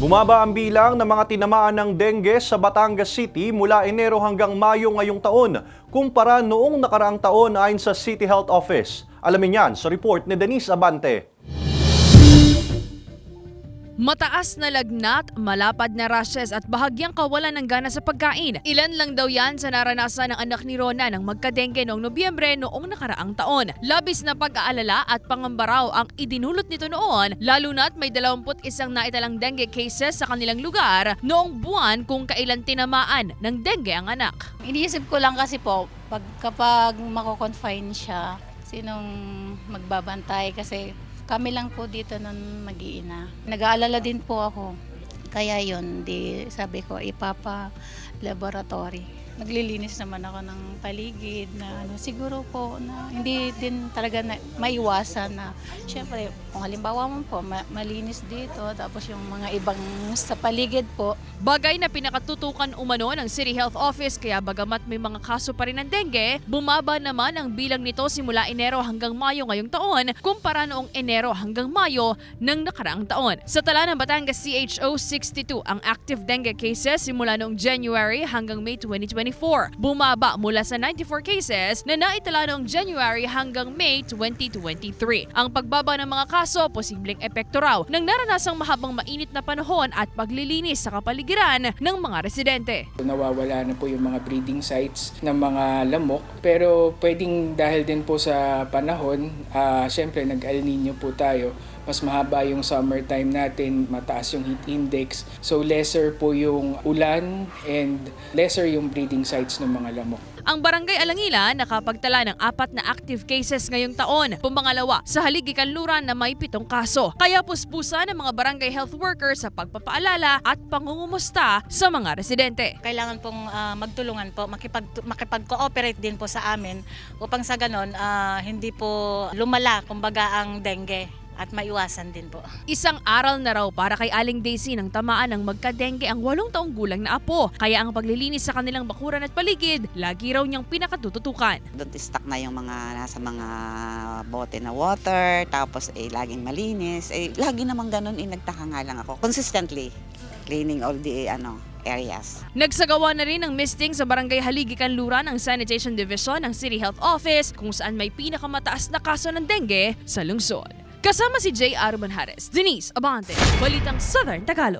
Bumaba ang bilang ng mga tinamaan ng dengue sa Batangas City mula Enero hanggang Mayo ngayong taon, kumpara noong nakaraang taon ayon sa City Health Office. Alamin yan sa report ni Denise Abante. Mataas na lagnat, malapad na rashes at bahagyang kawalan ng gana sa pagkain. Ilan lang daw yan sa naranasan ng anak ni Rona nang magkadengge noong Nobyembre noong nakaraang taon. Labis na pag-aalala at pangambaraw ang idinulot nito noon, lalo na't may 21 naitalang dengue cases sa kanilang lugar noong buwan kung kailan tinamaan ng dengue ang anak. Iniisip ko lang kasi po, pag, kapag mako-confine siya, sinong magbabantay kasi kami lang po dito nun mag-iina. Nag-aalala din po ako. Kaya yon di sabi ko ipapa laboratory. Naglilinis naman ako ng paligid na ano, siguro po na hindi din talaga na, maiwasan na syempre kung halimbawa mo po ma- malinis dito tapos yung mga ibang sa paligid po Bagay na pinakatutukan umano ng City Health Office kaya bagamat may mga kaso pa rin ng dengue, bumaba naman ang bilang nito simula Enero hanggang Mayo ngayong taon kumpara noong Enero hanggang Mayo ng nakaraang taon. Sa tala ng Batangas CHO 62 ang active dengue cases simula noong January hanggang May 2024. Bumaba mula sa 94 cases na naitala noong January hanggang May 2023. Ang pagbaba ng mga kaso posibleng epekto raw ng naranasang mahabang mainit na panahon at paglilinis sa kapaligiran ng mga residente. Nawawala na po yung mga breeding sites ng mga lamok. Pero pwedeng dahil din po sa panahon, ah syempre nag-El Nino po tayo. Mas mahaba yung summertime natin, mataas yung heat index. So lesser po yung ulan and lesser yung breeding sites ng mga lamok. Ang Barangay Alangila nakapagtala ng apat na active cases ngayong taon, pumangalawa sa haligi kanluran na may pitong kaso. Kaya puspusa ng mga barangay health workers sa pagpapaalala at pangungumusta sa mga residente. kailangan pong ah, magtulungan po, makipag, makipag-cooperate din po sa amin upang sa ganon ah, hindi po lumala kumbaga ang dengue at maiwasan din po. Isang aral na raw para kay Aling Daisy nang tamaan ng magkadengge ang walong taong gulang na apo. Kaya ang paglilinis sa kanilang bakuran at paligid, lagi raw niyang pinakatututukan. Doon stock na yung mga nasa mga bote na water, tapos eh laging malinis. Eh lagi namang ganun, eh nagtaka nga lang ako. Consistently cleaning all the ano areas. Nagsagawa na rin ng misting sa Barangay Haligi Kanluran ng Sanitation Division ng City Health Office kung saan may pinakamataas na kaso ng dengue sa lungsod. Kasama si J. Arman Harris, Denise Abante, Balitang Southern Tagalog.